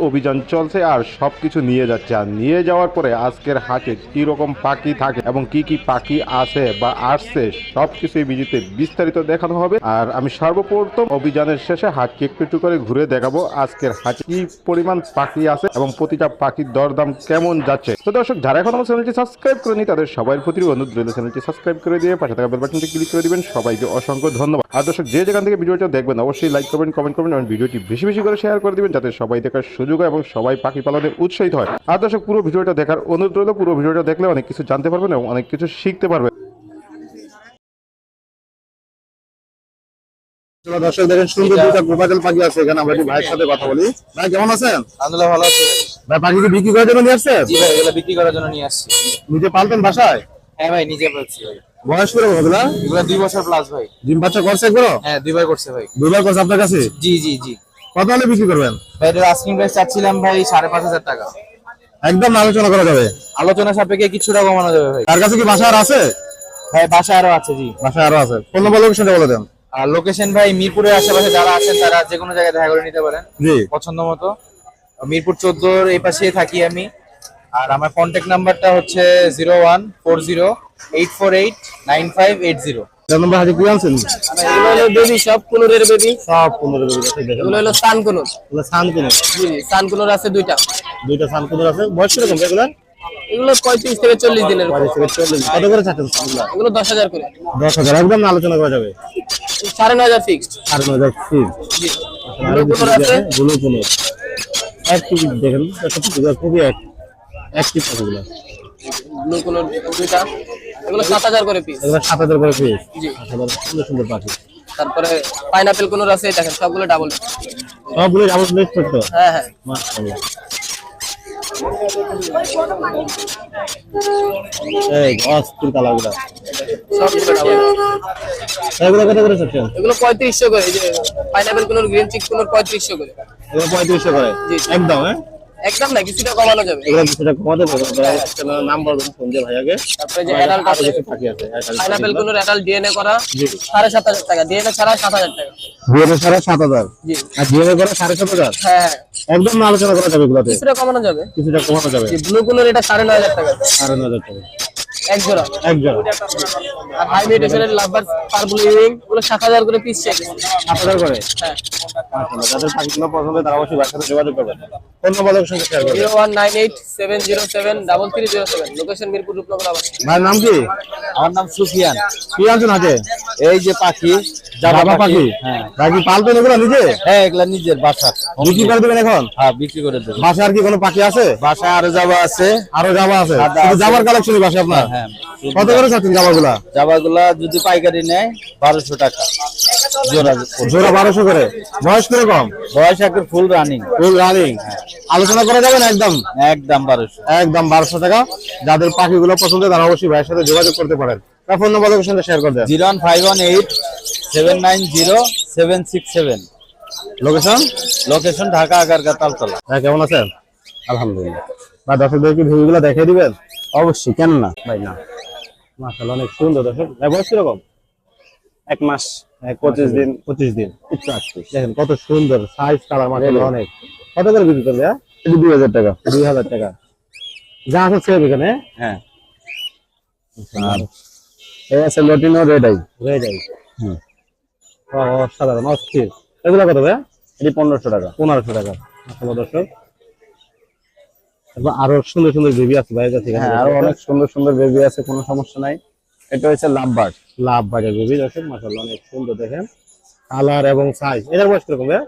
অভিযান চলছে আর নিয়ে যাচ্ছে। আর নিয়ে যাওয়ার পরে আজকের হাটে কি রকম পাখি থাকে এবং কি কি পাখি আছে বা আসছে সবকিছু ভিডিওতে বিস্তারিত দেখানো হবে। আর আমি সর্বপ্রথম অভিযানের শেষে হাটকে একটু একটু করে ঘুরে দেখাবো আজকের হাটে কি পরিমাণ পাখি আছে। এবং প্রতিটা পাখির দরদাম কেমন যাচ্ছে। তো দর্শক, যারা এখন আমার চ্যানেলটি সাবস্ক্রাইব করেনি, তাদের সবার প্রতি অনুরোধ রইল চ্যানেলটি সাবস্ক্রাইব করে দিয়ে পাশে থাকা বেল বাটনটি ক্লিক করে দিবেন। সবাইকে অসংখ্য ধন্যবাদ। আর দর্শক, যে যেখান থেকে ভিডিওটা দেখবেন, অবশ্যই লাইক করবেন কমেন্ট করবেন এবং ভিডিওটি বেশি বেশি করে শেয়ার করে দিবেন যাতে সবাই দেখার সুযোগ হয় এবং সবাই পাখি পালনে উৎসাহিত হয়। আর দর্শক, পুরো ভিডিওটা দেখার অনুরোধ রইল। পুরো ভিডিওটা দেখলে অনেক কিছু জানতে পারবেন এবং অনেক কিছু শিখতে পারবেন। দর্শক দেখেন সুন্দর দুটা গোপাজল পাখি আছে এখানে আমরা ভাইয়ের সাথে কথা বলি। ভাই কেমন আছেন? আলহামদুলিল্লাহ ভালো আছি ভাই। ভাই পাখি কি বিক্রি করার জন্য নিয়ে আসছেন? জি ভাই এগুলো বিক্রি করার জন্য নিয়ে আসছি। নিজে পালতেন বাসায়? হ্যাঁ ভাই নিজে ভাই। বয়স করে ওগুলা এগুলো দুই বছর প্লাস ভাই। ডিম বাচ্চা করছে এগুলো হ্যাঁ দুইবার করছে ভাই। দুইবার করছে আপনার কাছে? জি জি জি। কত হলে বিক্রি করবেন? ভাই এটার আস্কিং প্রাইস চাচ্ছিলাম ভাই সাড়ে পাঁচ হাজার টাকা। একদম আলোচনা করা যাবে? আলোচনা সাপেক্ষে কিছুটা কমানো যাবে ভাই। তার কাছে কি বাসা আর আছে? ভাই বাসায় আরও আছে জি। বাসা আরও আছে। ফোন নম্বর লোকেশনটা বলে দেন? আর লোকেশন ভাই মিরপুরের আশেপাশে যারা আছেন তারা যে কোনো জায়গায় দেখা করে নিতে পারেন। পছন্দ মতো। মিরপুর চোদ্দোর এই পাশেই থাকি আমি। আর আমার কন্ট্যাক্ট নাম্বারটা হচ্ছে zero one four zero eight four eight nine five eight zero চার নম্বর হাজি কি আনছেন? এগুলো হলো বেবি সব কুনুরের বেবি? এগুলো হলো সান কুনুর। এগুলো সান কুনুর। জি সান কুনুর আছে দুইটা। দুইটা সান কুনুর আছে। বয়স কীরকম এগুলো থেকে চল্লিশ দিনের থেকে কত করে চাচ্ছেন এগুলো দশ হাজার করে। দশ হাজার। একদম আলোচনা করা যাবে। সাড়ে নয় হাজার ফিক্সড আর নয় হাজার ফিট ব্লু দেখেন খুবই এক এক পাখিগুলো ব্লু কুনুর দুইটা। এগুলো সাত হাজার করে পিস এগুলো সাত হাজার করে পিস জি। সুন্দর সুন্দর পাখি। তারপরে পাইনাপেল কুনুর আছে দেখেন সবগুলো ডাবল সবগুলো আমার প্লেট হ্যাঁ হ্যাঁ। মাশাআল্লাহ। এই অস্থির ডাবল এগুলো কত করে চাচ্ছেন এগুলো পঁয়ত্রিশশো করে পাইনাপেল কুনুর গ্রিন চিক কুনুর পঁয়ত্রিশশো করে। এগুলো পঁয়ত্রিশশো করে? একদম হ্যাঁ? একদম না কিছুটা কমানো যাবে। এগুলো কিছুটা কমাতে পারবেন নাম বলবেন দিয়ে ভাইয়াকে। তারপরে যে অ্যাডাল্ট আছে কিছু আছে পাইনাপেল কুনুর অ্যাডাল্ট ডিএনএ করা সাড়ে সাত হাজার টাকা ডিএনএ ছাড়া সাত হাজার টাকা। ডিএনএ ছাড়া হাজার? জি। আর ডিএনএ করা হ্যাঁ হ্যাঁ। একদম না আলোচনা করা যাবে এগুলোতে? কিছুটা কমানো যাবে। কিছুটা কমানো যাবে। ব্লু কুলোর এটা সাড়ে নয় হাজার টাকা। সাড়ে নয় হাজার টাকা। এক জোড়া। এক জোড়া। আর হাই মিউটেশনের লাভবার পার্পল ইউরিংগুলো সাত হাজার করে পিস চেক সাত হাজার করে? হ্যাঁ। মাশাআল্লাহ, যাদের পাখিগুলো পছন্দ তারা অবশ্যই বাসার যোগাযোগ করবেন। ফোন নম্বর সঙ্গে শেয়ার করবেন। Zero one nine eight seven zero seven double three zero seven location Mirpur Rupnagar আবার ভাইয়ের নাম কি? আমার নাম সুফিয়ান। এই যে পাখি জাবা পাখি। হ্যাঁ। কি পালতেন এগুলো নিজে? হ্যাঁ এগুলা নিজের বাসার। বিক্রি করে দিবেন এখন? হ্যাঁ বিক্রি করে দেবেন বাসায় আর কি কোনো পাখি আছে? বাসায় আরও যাবা আছে। আরও জাবা আছে। জাবার কালেকশনই বাসায় আপনার? হ্যাঁ। কত করে চাচ্ছেন জামাগুলা? জাবাগুলা যদি পাইকারি নেয় বারোশো টাকা। জোড়া জোড়া বারোশো করে। বয়স করে কম বয়স এখন ফুল রানিং। Full running. আলোচনা করা একদম? একদম বারোশো। একদম বারোশো টাকা। যাদের পাখিগুলো পছন্দ তারা অবশ্যই ভাইয়ের সাথে যোগাযোগ করতে পারেন। তার ফোন নম্বর সঙ্গে শেয়ার করে দেন। Zero one five one eight seven nine zero seven six seven. Location? Location Dhaka Agargaon Taltala. হ্যাঁ কেমন আছেন? আলহামদুলিল্লাহ। বা দর্শকদের কি ভিডিওগুলো দেখিয়ে দিবেন? অবশ্যই কেন না ভাই না। মাসাল অনেক সুন্দর ভাই বয়স কীরকম? এক মাস। পঁচিশ দিন। পঁচিশ দিন। একটু দেখেন কত সুন্দর সাইজ কালার মাসাল অনেক। কত করে বিক্রি করবে? দুই হাজার টাকা। দুই হাজার টাকা। যা আছে এখানে। হ্যাঁ। আর এই আছে লটিনো রেড আই হয়ে যাবে হুম। অসাধারণ অস্থির। এগুলো কত ভাই এটি পনেরোশো টাকা। পনেরোশো টাকা। দর্শক। আরও সুন্দর সুন্দর বেবি আছে বাইরের কাছে হ্যাঁ আরও অনেক সুন্দর সুন্দর বেবি আছে কোনো সমস্যা নাই। এটা হচ্ছে লাভবার্ড লাভ বাজার বেবি দর্শক মাসাল অনেক সুন্দর দেখেন। কালার এবং সাইজ এটার বয়স কীরকম ভাই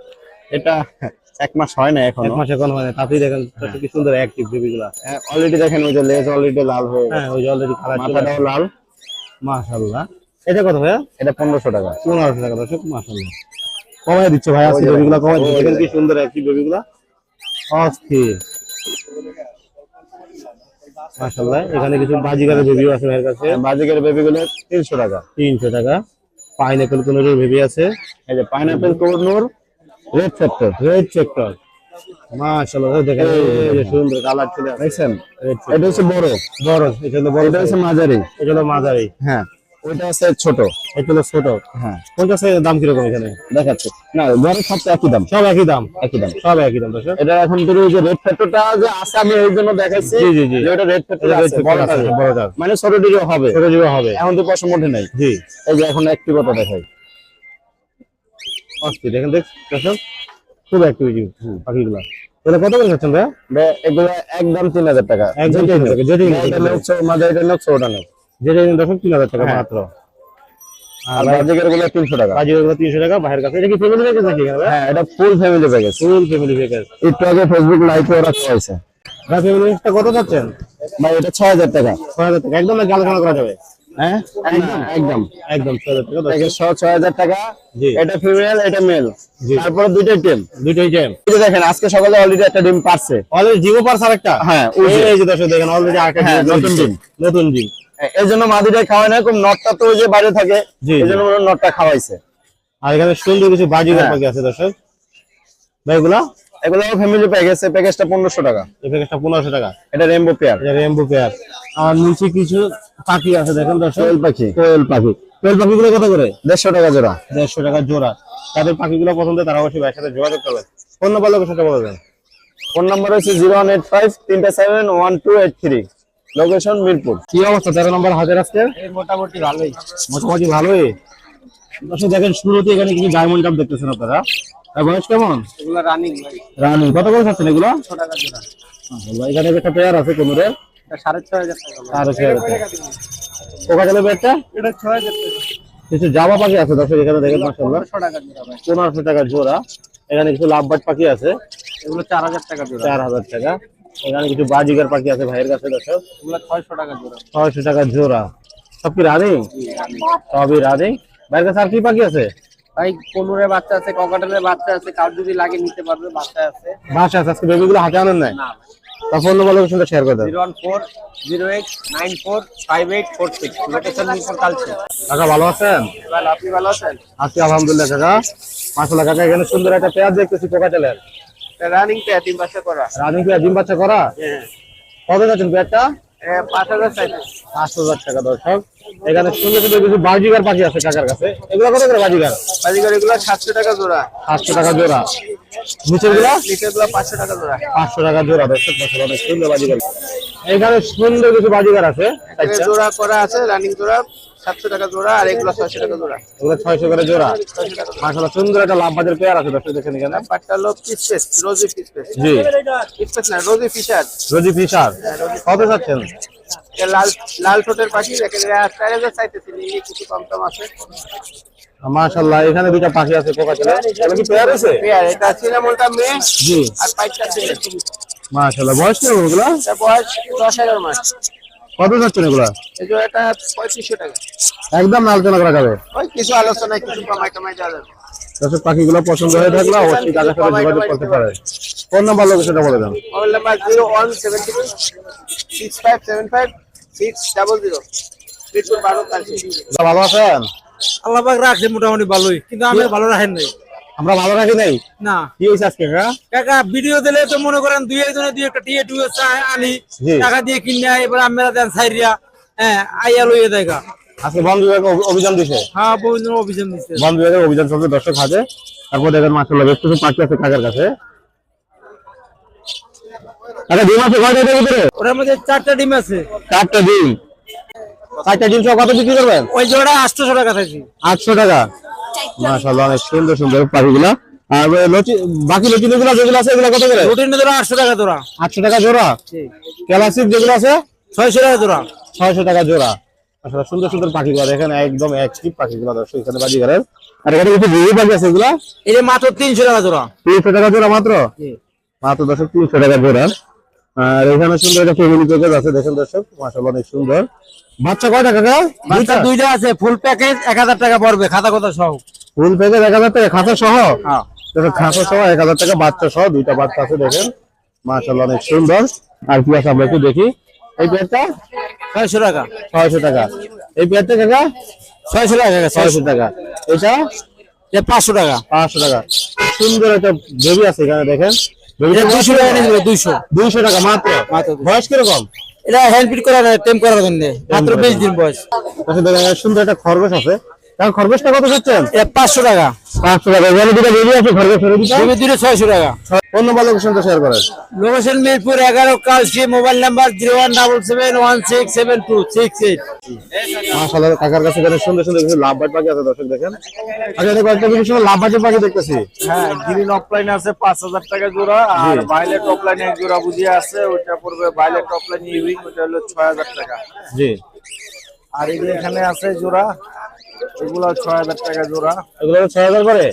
এটা এক মাস হয় না এক এখনও মাস এখন হয় না তাতেই দেখেন কত কি সুন্দর অ্যাক্টিভ বেবি গুলা। অলরেডি দেখেন ওই যে লেজ অলরেডি লাল হয়ে গেছে। হ্যাঁ ওই যে অলরেডি কালার মাথাটাও লাল। মাশাআল্লাহ। এটা কত ভাইয়া? এটা পনেরোশো টাকা। পনেরোশো টাকা দর্শক মাশাআল্লাহ। কমাই দিচ্ছে ভাই আজকে বেবি গুলা কমাই দিচ্ছে। দেখেন কি সুন্দর অ্যাক্টিভ বেবি গুলা। অস্থির। মাশাআল্লাহ এখানে কিছু বাজিগারের বেবিও আছে ভাইয়ের কাছে। বাজিকের বেবি গুলো তিনশো টাকা। তিনশো টাকা। পাইনাপেল কোনোর বেবি আছে। এই যে pineapple conure red sector red sector মাশাআল্লাহ দেখেন। এই যে সুন্দর কালার চলে দেখছেন এটা হচ্ছে বড়। বড় এটা হলো বড় এটা হচ্ছে মাঝারি। এটা হলো মাঝারি। হ্যাঁ। ওইটা আছে ছোট। ছোট। হ্যাঁ। কোনটা দাম কীরকম এখানে? দেখাচ্ছে। না বড় সব একই দাম। সব একই দাম? একই দাম। সব একই দাম এটা এখন তোর ওই যে রেড ফ্যাক্টরটা যে আছে আমি এই জন্য দেখাইছি জি, জি, জি। ওটা রেড ফ্যাক্টর আছে বড়টা বড়টা। মানে ছোট দিকে হবে। ছোট জীবন হবে। এখন তো নাই। জি। এই যে এখন একটিভত দেখাই। অস্থির দেখেন দেখ দর্শক খুব অ্যাক্টিভিটি পাখিগুলা। এটা কত করে যাচ্ছেন ভাই এগুলো একদম তিন হাজার টাকা। একদম তিন হাজার টাকা, এটা ওটা যেটা দর্শক তিন হাজার টাকা হ্যাঁ। মাত্র। আর বাজিকেরগুলো তিনশো টাকা। বাজিগুলো তিনশো টাকা বাইরের কাছে। এটা কি ফ্যামিলি প্যাকেজ নাকি হ্যাঁ এটা full family package full family package একটু আগে ফেসবুক লাইভে ওরা খাওয়াইছে ভাই ফ্যামিলি প্যাকেজটা কত যাচ্ছেন? ভাই এটা ছয় হাজার টাকা। ছয় হাজার টাকা। একদম নাকি আলোচনা করা যাবে? হ্যাঁ? একদম। একদম একদম। ছয় হাজার টাকা এটা ফিমেল এটা মেল। তারপরে দুইটাই টিম দুইটাই জ্যাম এই দেখেন আজকে সকালে অলরেডি একটা ডিম পারছে। অলরেডি জিও পার্স আরেকটা? হ্যাঁ, এই যে দেখেন অলরেডি আরেকটা হ্যাঁ, নতুন ডিম। নতুন ডিম এই জন্য মাদিটা খাওয়ায় না এরকম নটটা তো যে বাইরে থাকে এই জন্য নটটা খাওয়াইছে। আর এখানে সুন্দর কিছু বাজি হ্যাঁ। পাখি আছে দর্শক। ভাই এগুলো? এগুলো ফ্যামিলি প্যাকেজ এই প্যাকেজটা 1500 টাকা। এই প্যাকেজটা 1500 টাকা। এটা রেইনবো পেয়ার এটা রেইনবো পেয়ার আর নিচে কিছু পাখি আছে দেখেন দর্শক। কোয়েল পাখি। কোয়েল পাখি। কোয়েল পাখিগুলো কত করে? 150 টাকা জোড়া। 150 টাকা জোড়া। তাদের পাখিগুলো পছন্দ তারা অবশ্যই ভাইয়ের সাথে যোগাযোগ করবেন ফোন নাম্বার লোকেশনটা বলে দেন। ফোন নাম্বার হচ্ছে 01853271283 লোকেশন মিরপুর। কি অবস্থা? তেরো নম্বর হাজার আজকে? মোটামুটি ভালোই। মোটামুটি ভালোই। দর্শক দেখেন শুরুতে এখানে কিছু ডায়মন্ড কাপ দেখতেছেন আপনারা। আর বয়স কেমন? এগুলো রানিং ভাই। রানি কত করে খাচ্ছেন এগুলো? ছ টাকা জোড়া। এখানে একটা পেয়ার আছে কোমরে। সাড়ে ছয় হাজার টাকা ভাই। আর হচ্ছে কোকা গেলে পেয়ারটা এটা ছয় হাজার টাকা। কিছু জামা পাখি আছে দর্শক এখানে দেখেন মাসাল্লাহ পনেরোশো টাকা জোড়া এখানে কিছু লাভবাট পাখি আছে। এগুলো চার হাজার টাকা জোড়া। চার হাজার টাকা। এখানে কিছু বাজিগার পাখি আছে ভাইয়ের কাছে দর্শক। ছয়শো টাকা জোড়া। ছয়শো টাকা জোড়া। সব কি রানিং? সবই রানিং। ভাইয়ের কাছে আর কি পাখি আছে? ভাই পনেরো বাচ্চা আছে ককাটেলের বাচ্চা আছে কার যদি লাগে নিতে পারবে বাচ্চা আছে। আছে আজকে বেবিগুলো হাতে আনেন নাই? না। তার ফোন নম্বর লোকেশনটা শেয়ার করে দেন। Zero one four zero eight nine four five eight four six. Location Mirpur Kalshi কাকা ভালো আছেন? ভাই আপনি ভালো আছেন? আছি আলহামদুলিল্লাহ কাকা। মাসাল্লাহ কাকা এখানে সুন্দর একটা পেঁয়াজ দেখতেছি পোকা চালের রানিং বাচ্চা করা। রানিং ডিম বাচ্চা করা? হ্যাঁ। কত যাচ্ছেন পেঁয়াজটা পাঁচ হাজার পাঁচ হাজার টাকা দর্শক। এখানে সুন্দর সুন্দর কিছু বাজিগার পাখি আছে কাকার কাছে। এগুলো কত করে বাজিগার? বাজিগার এগুলো সাতশো টাকা জোড়া। সাতশো টাকা জোড়া। নিচেরগুলা নিচেরগুলো পাঁচশো টাকা জোড়া। পাঁচশো টাকা জোড়া দর্শক দর্শক অনেক সুন্দর বাজিগার। এখানে সুন্দর কিছু বাজিগার আছে। জোড়া করা আছে রানিং জোড়া। সাতশো টাকা জোড়া আর এগুলো টাকা জোড়া। এগুলো করে জোড়া। সুন্দর একটা পেয়ার আছে দর্শক দেখেন এখানে। পাটটা হলো peach face rosy peach face জি। পিস পেস না রোজি ফিশার রোজি ফিশার কত যাচ্ছেন লাল লাল ঠোঁটের পাখি দেখেন এরা হাজার চাইতেছে কিছু কম আছে। এখানে পাখি আছে পোকা চলে এগুলো কি পেয়ার আছে? পেয়ার এটা সিনামলটা মেয়ে জি। আর পাইপটা ছেলে। মাশাল্লাহ বয়স দশ এগারো মাস। কত যাচ্ছেন এগুলো? এই পঁয়ত্রিশশো টাকা। একদম আলোচনা করা যাবে ওই কিছু আলোচনায় কিছু কমাই যাবে। দর্শক পাখিগুলো পছন্দ হয়ে থাকলে অবশ্যই কাকার সাথে যোগাযোগ করতে পারে। ফোন নাম্বার লোকেশনটা বলে দেন। Mobile number zero one seven six five seven five six double zero. ভালো আছেন? আল্লাহ রাখছে মোটামুটি ভালোই কিন্তু আমি ভালো রাখেন নাই। আমরা ভালো রাখি নাই? না। কি হয়েছে আজকে কাকা ভিডিও দিলে তো মনে করেন দুই একজনে দুই একটা টিয়ে টুয়ে আনি টাকা দিয়ে কিনে এবার আমরা দেন সাইরিয়া হ্যাঁ আইয়া লইয়ে দেখা আজকে বন বিভাগ অভিযান দিছে? হ্যাঁ বিভিন্ন অভিযান দিচ্ছে বন বিভাগের অভিযান চলছে দর্শক হাতে। তারপর দেখেন পাখি আছে কাকার কাছে। আচ্ছা ডিম আছে কয়টা এটার ভিতরে? ওটার মধ্যে চারটা ডিম আছে। চারটা ডিম। চারটা ডিম সহ কত বিক্রি করবেন? ওই জোড়া আটশোশো টাকা থাকছে আটশো টাকা। মাশাল্লাহ অনেক সুন্দর সুন্দর পাখিগুলা। আর লচি বাকি লচিনি গুলা যেগুলো আছে এগুলো কত করে? রুটিনে ধরো আটশো টাকা জোড়া। আটশো টাকা জোড়া? ক্লাসিক যেগুলো আছে? ছয়শো টাকা জোড়া। ছয়শো টাকা জোড়া। আসলে সুন্দর সুন্দর পাখিগুলো দেখেন একদম অ্যাক্টিভ পাখিগুলো দর্শক এখানে বাজিগারের আর এখানে কিছু পাখি আছে এগুলা? এই যে মাত্র তিনশো টাকা জোড়া। তিনশো টাকা জোড়া মাত্র? মাত্র দর্শক তিনশো টাকা জোড়া। আর এখানে সুন্দর একটা ফ্যামিলি প্যাকেজ আছে দেখেন দর্শক মাসাল্লাহ অনেক সুন্দর। বাচ্চা কয়টা কাকা বাচ্চা দুইটা? আছে ফুল প্যাকেজ এক হাজার টাকা পড়বে খাতা কথা সহ? ফুল প্যাকেজ এক হাজার টাকা খাতা সহ? হ্যাঁ। খাতা সহ এক হাজার টাকা বাচ্চা সহ দুইটা বাচ্চা আছে দেখেন। মাসাল্লাহ অনেক সুন্দর। আর কি আছে আমরা একটু দেখি। এই পেয়ারটা? ছয়শো টাকা। ছয়শো টাকা। এই পেয়ারটা কাকা? ছয়শো টাকা কাকা, ছয়শো। টাকা। এটা? পাঁচশো টাকা। পাঁচশো টাকা। সুন্দর একটা বেবি আছে এখানে দেখেন। দুইশো টাকা নিয়েছিল দুইশো। দুইশো টাকা মাত্র। মাত্র। বয়স কীরকম? এটা হ্যান্ড ফিট করা টাইম টেম করার জন্য। মাত্র বিশ দিন বয়স। আচ্ছা সুন্দর একটা খরগোশ আছে। কারণ খরগোশটা কত চাচ্ছেন পাঁচশো টাকা। পাঁচশো টাকা। এখানে দুটো বেরিয়ে আছে খরগোশের দুটো দুটো ছয়শো টাকা। ফোন নাম্বার লোকেশনটা শেয়ার করেন? লোকেশন মিরপুর এগারো Kalshi mobile number zero one double seven one six seven two six eight মাশাআল্লাহ কাকার কাছে এখানে সুন্দর সুন্দর কিছু লাভ পাখি আছে দর্শক দেখেন। আচ্ছা দেখো একটা কিছু লাভ পাখি দেখতেছি। হ্যাঁ গ্রিন অফলাইন আছে পাঁচ হাজার টাকা জোড়া আর ভাইলেট অফলাইন এক জোড়া বুঝিয়ে আছে ওইটা পড়বে ভাইলেট অফলাইন ইউইং ওটা হলো ছয় হাজার টাকা। জি। আর এখানে আছে জোড়া এগুলো ছয় হাজার টাকা জোড়া। এগুলো ছয় হাজার করে?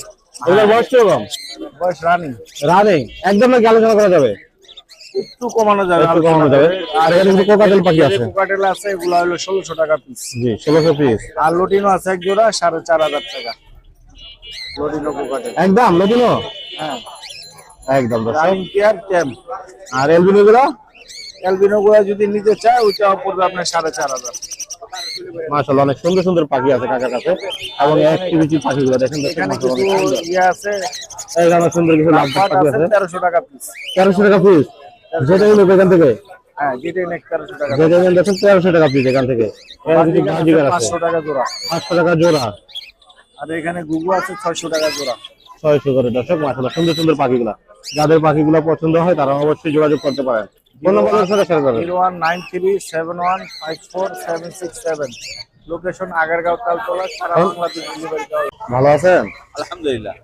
এগুলোর বয়স কীরকম? বয়স রানিং। রানিং। একদম নাকি আলোচনা করা যাবে? একটু কমানো যাবে একটু কমানো যাবে। আর এখানে কিছু কোকাটেল পাখি আছে। কোকাটেল আছে এগুলো হলো ষোলোশো টাকা পিস জি পিস আর লটিনো আছে এক জোড়া সাড়ে চার হাজার টাকা। Lutino cockatiel. একদম হ্যাঁ। একদম রানিং পেয়ার আর এলবিনো গুলো? অ্যালবিনো গুলা যদি নিতে চায় ওইটা পড়বে আপনার সাড়ে চার হাজার। মাশাআল্লাহ অনেক সুন্দর সুন্দর পাখি আছে কাকার কাছে। এবং অ্যাক্টিভিটি পাখিগুলো দেখেন এখানে কিছু। ইয়ে আছে। এখানে সুন্দর কিছু লাভ পাখি আছে টাকা পিস টাকা পিস যেটা এখান থেকে? হ্যাঁ যেটাই নেক তেরোশো টাকা যেটা নিলেন দেখুন তেরোশো টাকা পিস এখান থেকে। এর কিছু বাজিগার আছে পাঁচশো টাকা জোড়া। পাঁচশো টাকা জোড়া। আর এখানে গুগু আছে ছয়শো টাকা জোড়া। ছয়শো করে দর্শক মাশাআল্লাহ সুন্দর সুন্দর পাখিগুলা। যাদের পাখিগুলো পছন্দ হয় তারা অবশ্যই যোগাযোগ করতে পারেন। লোকেশন আগারগাঁও তালতলা সারা বাংলাদেশ। ভালো আছেন? আলহামদুলিল্লাহ।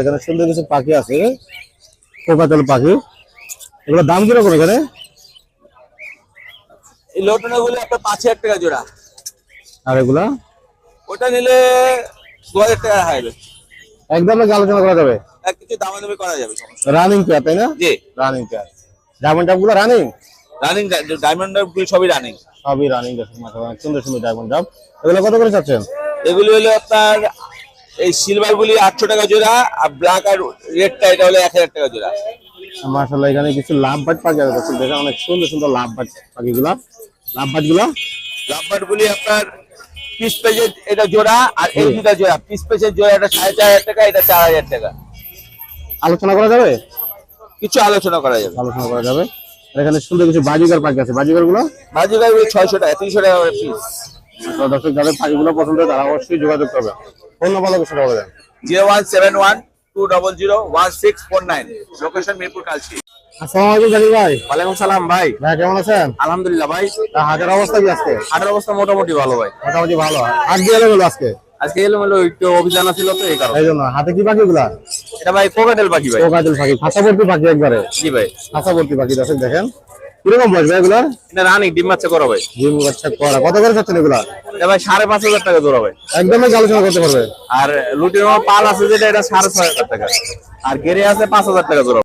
এখানে সুন্দর কিছু পাখি আছে। কোকাতেল পাখি। এগুলোর দাম কীরকম এখানে? এই লোটনা গুলো আপনার পাঁচ হাজার টাকা জোড়া। আর এগুলা? ওটা নিলে দু হাজার টাকা হাইবে। একদম নাকি আলোচনা করা যাবে? এক কিছু দামাদামি করা যাবে রানিং পেয়ার তাই না? জি। রানিং পেয়ার ডায়মন্ডগুলো রানিং রানিং ডায়মন্ড সবই রানিং সবই রানিং দেখুন অনেক সুন্দর সুন্দর ডায়মন্ড টাপ এগুলো কত করে চাচ্ছেন? এগুলি হলো আপনার এই সিলভার গুলি আটশো টাকা জোড়া আর ব্ল্যাক আর রেডটা এটা হলো এক হাজার টাকা জোড়া। মাশাআল্লাহ এখানে কিছু লাভ বাট পাখি আছে। দেখুন দেখেন অনেক সুন্দর সুন্দর লাভ বাট পাখিগুলা। লাভ বাটগুলা? লাম্বার গুলি আপনার পিস পেজের এটা জোড়া আর এই দুটা জোড়া। পিস পেজের জোড়া এটা সাড়ে চার হাজার টাকা এটা চার হাজার টাকা। আলোচনা করা যাবে? কিছু আলোচনা করা যাবে। আলোচনা করা যাবে। এখানে সুন্দর কিছু বাজিগার পাখি আছে। বাজিগারগুলো বাজিকারগুলো ছয়শো টাকা তিনশো টাকা করে পিস দর্শক যাদের পাখিগুলো পছন্দ হয় তারা অবশ্যই যোগাযোগ করবে। ফোন নাম্বার লোকেশন দেন zero one seven one two double zero one six four nine. Location Mirpur Kalshi. আসসালামু আলাইকুম ভাই। ওয়ালাইকুম সালাম ভাই। ভাই কেমন আছেন? আলহামদুলিল্লাহ ভাই। তা হাটের অবস্থা কি আজকে? হাটের অবস্থা মোটামুটি ভালো ভাই। মোটামুটি ভালো। গেল আজকে? আজকে একটু অভিযান ছিল তো এই কারণে। এই জন্য হাতে কি পাখিগুলা এটা ভাই কোকাটেল পাখি ভাই। কোকাজল পাখি পাখি একবারে। জি ভাই। পাখি দর্শক দেখেন। কীরকম বয়স ভাই এগুলা এটা রানিং ডিম বাচ্চা করো ভাই। বাচ্চা করা। কত করে চাচ্ছেন এগুলা? এটা ভাই সাড়ে পাঁচ হাজার টাকা জোড়া ভাই। একদমই আলোচনা করতে পারবে। আর লুটির পাল আছে যেটা এটা সাড়ে ছয় হাজার টাকা। আর গেরে আছে পাঁচ হাজার টাকা জোড়া।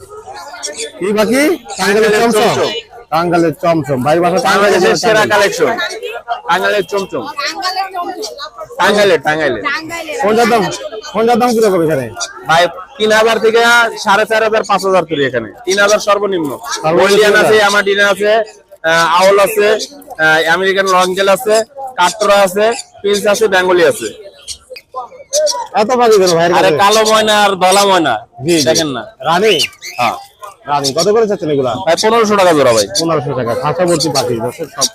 কি পাখি? টাঙ্গালের চমচম। টাঙ্গালের চমচম। ভাই বাসা বাংলাদেশের সেরা কালেকশন চমচম। টাঙ্গাইলের কোনটার দাম কোনটার দাম কীরকম এখানে? ভাই তিন হাজার থেকে সাড়ে চার হাজার পাঁচ হাজার তৈরি এখানে। তিন হাজার সর্বনিম্ন। আছে। আমাডিনা আছে আউল আছে আমেরিকান লঙ্গেল আছে কাটরা আছে পিন্স আছে বেঙ্গলি আছে। এত কেন ভাই আরে কালো ময়না আর ধলা ময়না। দেখেন না। রানী? হ্যাঁ। রানী কত করে চাচ্ছেন এগুলা? ভাই পনেরোশো টাকা জোড়া ভাই। পনেরোশো টাকা পাখি সব।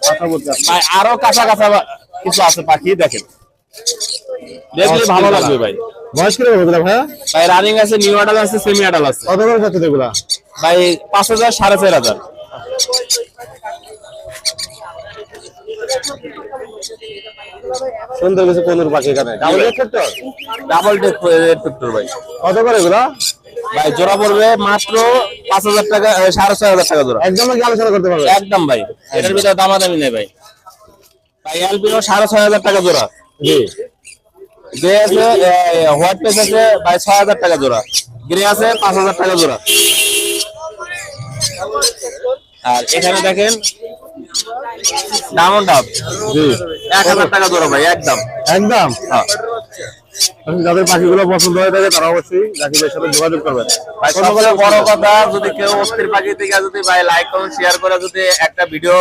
ভাই আরও কাঁচা কাঁচা কিছু আছে পাখি দেখেন। দেখলে ভালো লাগবে ভাই। বয়স কীরকম এগুলা ভাইয়া ভাই রানিং আছে নিউ আডাল আছে সেমি আডাল আছে। কত করে চাচ্ছেন এগুলা? ভাই পাঁচ হাজার সাড়ে চার হাজার। সুন্দর কিছু কোনুর পাখি এখানে। ডাবল রেট ডাবল টেক ভাই। কত করে এগুলা? ভাই জোড়া পড়বে মাত্র পাঁচ হাজার টাকা সাড়ে ছয় হাজার টাকা জোড়া। একদম কি আলোচনা করতে পারবে? একদম ভাই এটার ভিতরে দামাদামি নেই ভাই। ভাই এলপিনো সাড়ে ছয় হাজার টাকা জোড়া। জি। গ্রে আছে হোয়াইট পেস আছে ভাই ছয় হাজার টাকা জোড়া। গ্রে আছে পাঁচ হাজার টাকা জোড়া। আর এখানে দেখেন ডায়মন্ড ডাব জি। এক হাজার টাকা জোড়া ভাই একদম। একদম? হ্যাঁ। যাদের পাখিগুলো পছন্দ হয়ে থাকে তারা অবশ্যই জাকিরের সাথে যোগাযোগ করবেন। বড় কথা যদি কেউ অস্থির পাখি থেকে যদি ভাই লাইক কমেন্ট শেয়ার করে যদি একটা ভিডিও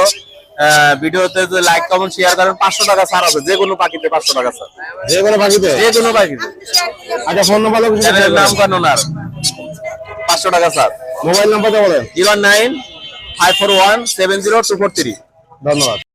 ভিডিওতে যে লাইক কমেন্ট শেয়ার করেন পাঁচশো টাকা ছাড় আছে যে কোনো পাখিতে পাঁচশো টাকা ছাড়। যে কোনো পাখিতে? যে কোনো পাখিতে। আচ্ছা ফোন নাম্বার চ্যানেলের নাম কানুন আর পাঁচশো টাকা ছাড়। মোবাইল নাম্বারটা বলেন। Zero nine five four one seven zero two four three ধন্যবাদ।